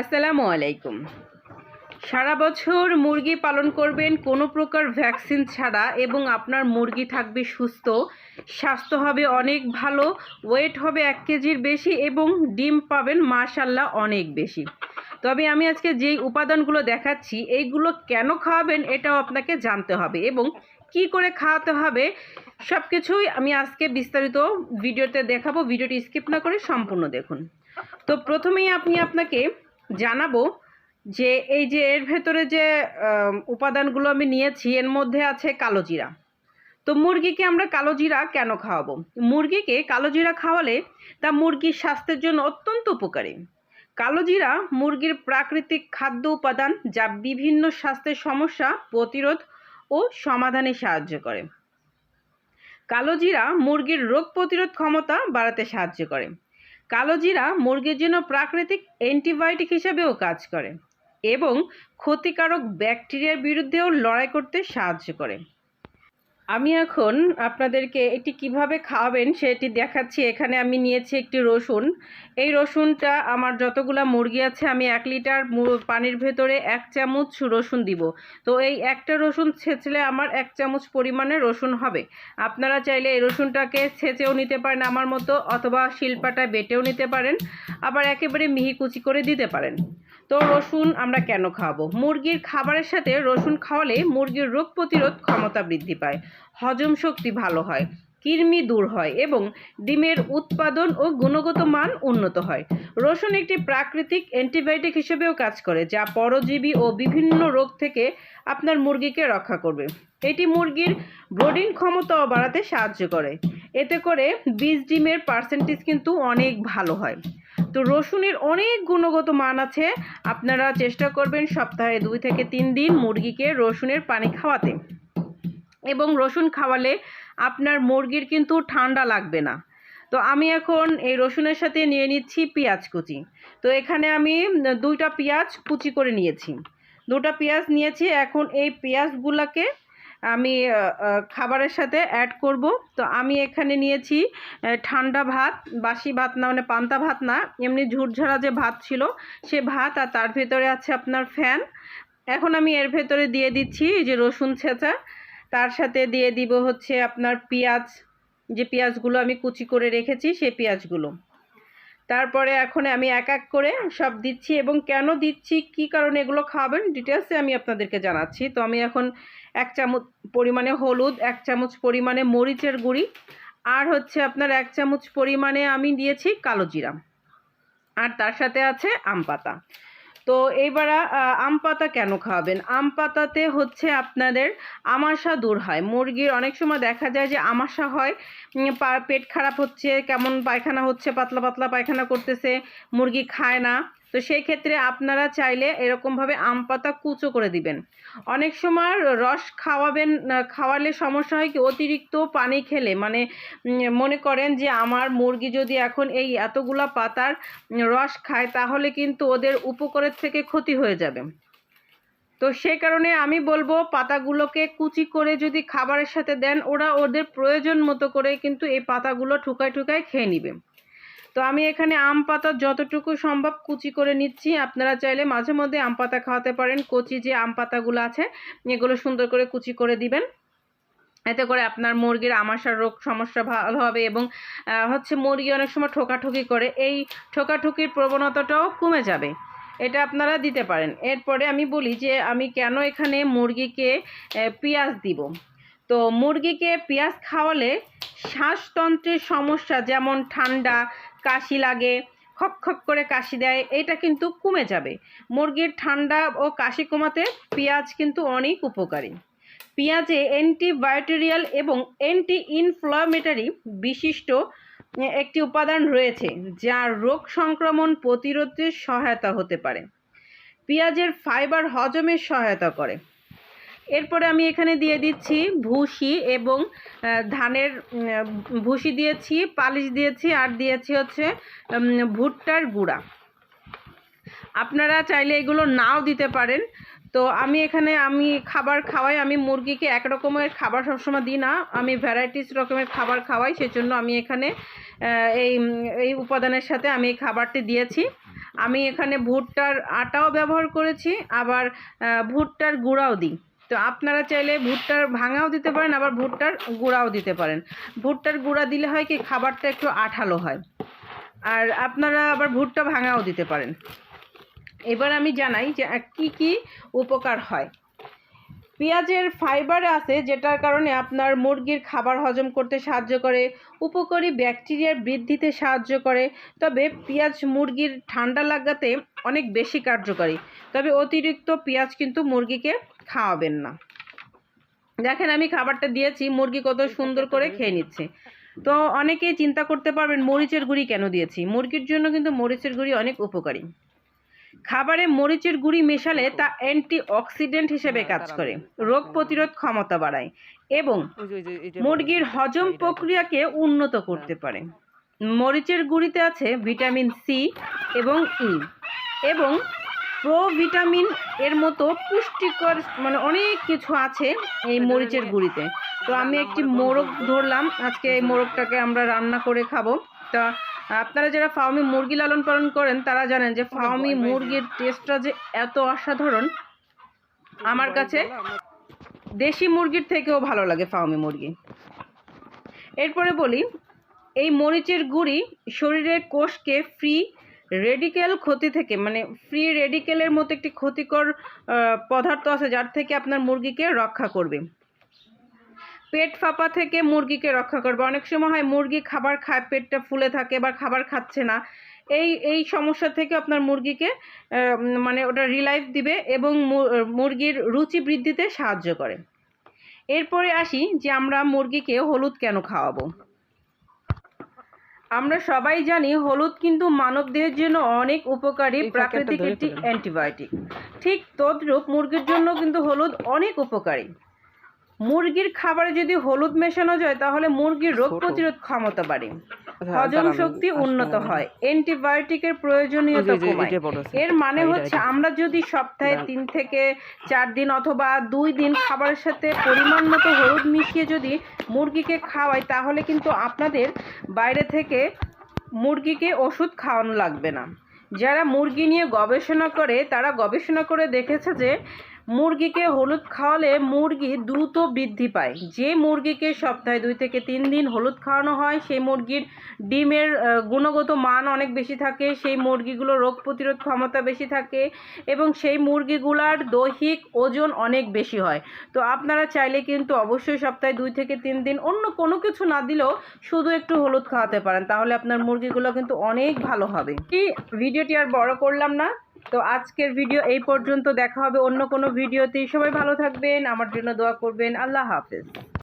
আসসালামু আলাইকুম। সারা বছর মুরগি পালন করবেন কোনো প্রকার ভ্যাকসিন ছাড়া এবং আপনার মুরগি থাকবে সুস্থ, স্বাস্থ্য হবে অনেক ভালো, ওয়েট হবে এক কেজির বেশি এবং ডিম পাবেন মাশাল্লাহ অনেক বেশি। তবে আমি আজকে যেই উপাদানগুলো দেখাচ্ছি, এইগুলো কেন খাওয়াবেন এটাও আপনাকে জানতে হবে এবং কি করে খাওয়াতে হবে সব কিছুই আমি আজকে বিস্তারিত ভিডিওতে দেখাবো, ভিডিওটি স্কিপ না করে সম্পূর্ণ দেখুন। তো প্রথমেই আপনি আপনাকে জানাব যে এই যে এর ভেতরে যে উপাদানগুলো আমি নিয়েছি, এর মধ্যে আছে কালো জিরা। তো মুরগিকে আমরা কালো জিরা কেন খাওয়াবো? মুরগিকে কালো জিরা খাওয়ালে তা মুরগির স্বাস্থ্যের জন্য অত্যন্ত উপকারী। কালো জিরা মুরগির প্রাকৃতিক খাদ্য উপাদান যা বিভিন্ন স্বাস্থ্যের সমস্যা, প্রতিরোধ ও সমাধানে সাহায্য করে। কালো জিরা মুরগির রোগ প্রতিরোধ ক্ষমতা বাড়াতে সাহায্য করে। কালো জিরা মুরগির জন্য প্রাকৃতিক অ্যান্টিবায়োটিক হিসেবেও কাজ করে এবং ক্ষতিকারক ব্যাকটেরিয়ার বিরুদ্ধেও লড়াই করতে সাহায্য করে। আমি এখন আপনাদেরকে এটি কীভাবে খাওয়াবেন সেটি দেখাচ্ছি। এখানে আমি নিয়েছি একটি রসুন। এই রসুনটা আমার যতগুলা মুরগি আছে, আমি এক লিটার পানির ভেতরে এক চামচ রসুন দিব। তো এই একটা রসুন ছেঁচলে আমার এক চামচ পরিমাণে রসুন হবে। আপনারা চাইলে এই রসুনটাকে ছেঁচেও নিতে পারেন আমার মতো, অথবা শিল্পাটায় বেটেও নিতে পারেন। আবার একেবারে মিহি কুচি করে দিতে পারেন। তো রসুন আমরা কেন খাওয়াবো মুরগির খাবারের সাথে রসুন খাওয়ালে মুরগির রোগ প্রতিরোধ ক্ষমতা বৃদ্ধি পায়, হজম শক্তি ভালো হয়, কৃমি দূর হয় এবং ডিমের উৎপাদন ও গুণগত মান উন্নত হয়। রসুন একটি প্রাকৃতিক অ্যান্টিবায়োটিক হিসেবেও কাজ করে, যা পরজীবী ও বিভিন্ন রোগ থেকে আপনার মুরগিকে রক্ষা করবে। এটি মুরগির ব্রোডিং ক্ষমতাও বাড়াতে সাহায্য করে। এতে করে বীজ, ডিমের পার্সেন্টেজ কিন্তু অনেক ভালো হয়। তো রসুনের অনেক গুণগত মান আছে। আপনারা চেষ্টা করবেন সপ্তাহে দুই থেকে তিন দিন মুরগিকে রসুনের পানি খাওয়াতে। এবং রসুন খাওয়ালে আপনার মুরগির কিন্তু ঠান্ডা লাগবে না। তো আমি এখন এই রসুনের সাথে নিয়ে নিচ্ছি পেঁয়াজ কুচি। তো এখানে আমি দুইটা পেঁয়াজ কুচি করে নিয়েছি। দুটো পেঁয়াজ নিয়েছি। এখন এই পেঁয়াজগুলোকে আমি খাবারের সাথে অ্যাড করব। তো আমি এখানে নিয়েছি ঠান্ডা ভাত, বাসি ভাত না মানে পান্তা ভাত না, এমনি ঝুরঝাড়া যে ভাত ছিল, সে ভাত আর তার ভেতরে আছে আপনার ফ্যান এখন আমি এর ভেতরে দিয়ে দিচ্ছি যে রসুন ছেঁচা। তার সাথে দিয়ে দিব হচ্ছে আপনার পেঁয়াজ। যে পেঁয়াজগুলো আমি কুচি করে রেখেছি সেই পেঁয়াজগুলো। তারপরে এখন আমি এক এক করে সব দিচ্ছি এবং কেন দিচ্ছি, কি কারণে এগুলো খাবেন ডিটেলসে আমি আপনাদেরকে জানাচ্ছি। তো আমি এখন এক চামচ পরিমাণে হলুদ, এক চামচ পরিমাণে মরিচের গুঁড়ি আর হচ্ছে আপনার এক চামচ পরিমাণে আমি দিয়েছি কালো জিরা। আর তার সাথে আছে আম পাতা। তো এইবার আম পাতা কেন খাওয়াবেন? আম পাতাতে হচ্ছে আপনাদের আমাশা দূর হয়। মুরগির অনেক সময় দেখা যায় যে আমাশা হয় পেট খারাপ হচ্ছে, কেমন পায়খানা হচ্ছে, পাতলা পাতলা পায়খানা করতেছে, মুরগি খায় না। তো সেই ক্ষেত্রে আপনারা চাইলে এরকমভাবে আম পাতা কুচো করে দিবেন। অনেক সময় রস খাওয়াবেন খাওয়ালে সমস্যা হয় কি? অতিরিক্ত পানি খেলে। মানে মনে করেন যে আমার মুরগি যদি এখন এই এতগুলা পাতার রস খায়, তাহলে কিন্তু ওদের উপকরের থেকে ক্ষতি হয়ে যাবে। তো সেই কারণে আমি বলব, পাতাগুলোকে কুচি করে যদি খাবারের সাথে দেন, ওরা ওদের প্রয়োজন মতো করে কিন্তু এই পাতাগুলো ঠুকায় ঠুকায় খেয়ে নিবে। তো আমি এখানে আম পাতা যতটুকু সম্ভব কুচি করে নিচ্ছি। আপনারা চাইলে মাঝে মধ্যে আম পাতা খাওয়াতে পারেন। কচি যে আম পাতাগুলো আছে, এগুলো সুন্দর করে কুচি করে দিবেন। এতে করে আপনার মুরগির আমাশার রোগ সমস্যা ভালো হবে এবং হচ্ছে মুরগি অনেক সময় ঠোকাঠুকি করে। এই ঠোকাঠুকির প্রবণতাটাও কমে যাবে। এটা আপনারা দিতে পারেন। এরপরে আমি বলি যে আমি কেন এখানে মুরগিকে পেঁয়াজ দিব? তো মুরগিকে পেঁয়াজ খাওয়ালে শ্বাসতন্ত্রের সমস্যা যেমন ঠান্ডা কাশি লাগে, খক খক করে কাশি দেয়, এটা কিন্তু কমে যাবে। মুরগির ঠান্ডা ও কাশি কমাতে পেঁয়াজ কিন্তু অনেক উপকারী। পেঁয়াজে অ্যান্টিবায়োটেরিয়াল এবং অ্যান্টি ইনফ্লামেটারি বিশিষ্ট একটি উপাদান রয়েছে, যা রোগ সংক্রমণ প্রতিরোধে সহায়তা হতে পারে। পেঁয়াজের ফাইবার হজমে সহায়তা করে। এরপরে আমি এখানে দিয়ে দিচ্ছি ভুসি এবং ধানের ভুসি দিয়েছি, পালিশ দিয়েছি, আর দিয়েছি হচ্ছে ভুট্টার গুঁড়া। আপনারা চাইলে এগুলো নাও দিতে পারেন। তো আমি এখানে, আমি খাবার খাওয়াই, আমি মুরগিকে এক রকমের খাবার সবসময় দিই না, আমি ভ্যারাইটিস রকমের খাবার খাওয়াই, সেজন্য আমি এখানে এই এই উপাদানের সাথে আমি এই খাবারটি দিয়েছি। আমি এখানে ভুট্টার আটাও ব্যবহার করেছি, আবার ভুট্টার গুঁড়াও দিই। তো আপনারা চাইলে ভুট্টার ভাঙাও দিতে পারেন, আবার ভুট্টার গুঁড়াও দিতে পারেন। ভুট্টার গুঁড়া দিলে হয় কি, খাবারটা একটু আঠালো হয়। আর আপনারা আবার ভুট্টা ভাঙাও দিতে পারেন। এবার আমি জানাই যে কি কি উপকার হয়। পেঁয়াজের ফাইবার আছে, যেটার কারণে আপনার মুরগির খাবার হজম করতে সাহায্য করে, উপকারী ব্যাকটেরিয়ার বৃদ্ধিতে সাহায্য করে। তবে পেঁয়াজ মুরগির ঠান্ডা লাগাতে অনেক বেশি কার্যকারী। তবে অতিরিক্ত পেঁয়াজ কিন্তু মুরগিকে খাওয়াবেন না। দেখেন আমি খাবারটা দিয়েছি মুরগি কত সুন্দর করে খেয়ে নিচ্ছে। তো অনেকেই চিন্তা করতে পারবেন মরিচের গুঁড়ি কেন দিয়েছি? মুরগির জন্য কিন্তু মরিচের গুঁড়ি অনেক উপকারী। খাবারে মরিচের গুঁড়ি মেশালে তা অ্যান্টি অক্সিডেন্ট হিসেবে কাজ করে রোগ প্রতিরোধ ক্ষমতা বাড়ায় এবং মুরগির হজম প্রক্রিয়াকে উন্নত করতে পারে। মরিচের গুঁড়িতে আছে ভিটামিন সি এবং ই এবং প্রোভিটামিন এর মতো পুষ্টিকর মানে অনেক কিছু আছে এই মরিচের গুঁড়িতে। তো আমি একটি মোরগ ধরলাম, আজকে এই মোরগটাকে আমরা রান্না করে খাব। তা আপনারা যারা ফার্মি মুরগি লালন পালন করেন, তারা জানেন যে ফার্মি মুরগির টেস্টটা যে এত অসাধারণ, আমার কাছে দেশি মুরগির থেকেও ভালো লাগে ফার্মি মুরগি। এরপরে বলি, এই মরিচের গুঁড়ি শরীরের কোষকে ফ্রি রেডিকেল ক্ষতি থেকে মানে ফ্রি রেডিকেলের মতো একটি ক্ষতিকর পদার্থ আছে যার থেকে আপনার মুরগিকে রক্ষা করবে। পেট ফাঁপা থেকে মুরগিকে রক্ষা করবে। অনেক সময় হয় মুরগি খাবার খায়, পেটটা ফুলে থাকে বা খাবার খাচ্ছে না। এই এই সমস্যা থেকে আপনার মুরগিকে মানে ওটা রিলাইফ দিবে এবং মুরগির রুচি বৃদ্ধিতে সাহায্য করে। এরপরে আসি যে আমরা মুরগিকে হলুদ কেন খাওয়াবো? আমরা সবাই জানি হলুদ কিন্তু মানব দেহের জন্য অনেক উপকারী প্রাকৃতিক একটি অ্যান্টিবায়োটিক। ঠিক তদ্রূপ মুরগির জন্য কিন্তু হলুদ অনেক উপকারী। মুরগির খাবারে যদি হলুদ মেশানো যায় তাহলে মুরগির রোগ প্রতিরোধ ক্ষমতা বাড়ে। হজম শক্তি উন্নত হয় অ্যান্টিবায়োটিকের প্রয়োজনীয়তা কমায়। এর মানে হচ্ছে আমরা যদি সপ্তাহে তিন থেকে চার দিন অথবা দুই দিন খাবারের সাথে পরিমাণ মতো হলুদ মিশিয়ে যদি মুরগিকে খাওয়াই তাহলে কিন্তু আপনাদের বাইরে থেকে মুরগিকে ওষুধ খাওয়ানো লাগবে না। যারা মুরগি নিয়ে গবেষণা করে তারা গবেষণা করে দেখেছে যে মুরগিকে হলুদ খাওয়ালে মুরগি দ্রুত বৃদ্ধি পায়। যে মুরগিকে সপ্তাহে দুই থেকে তিন দিন হলুদ খাওয়ানো হয়, সেই মুরগির ডিমের গুণগত মান অনেক বেশি থাকে, সেই মুরগিগুলো রোগ প্রতিরোধ ক্ষমতা বেশি থাকে এবং সেই মুরগিগুলার দৈহিক ওজন অনেক বেশি হয়। তো আপনারা চাইলে কিন্তু অবশ্যই সপ্তাহে দুই থেকে তিন দিন অন্য কোনো কিছু না দিলেও শুধু একটু হলুদ খাওয়াতে পারেন, তাহলে আপনার মুরগিগুলো কিন্তু অনেক ভালো হবে। কি ভিডিওটি আর বড় করলাম না। তো আজকের ভিডিও এই পর্যন্ত, দেখা হবে অন্য কোনো ভিডিওতে সবাই ভালো থাকবেন, আমার জন্য দোয়া করবেন। আল্লাহ হাফেজ।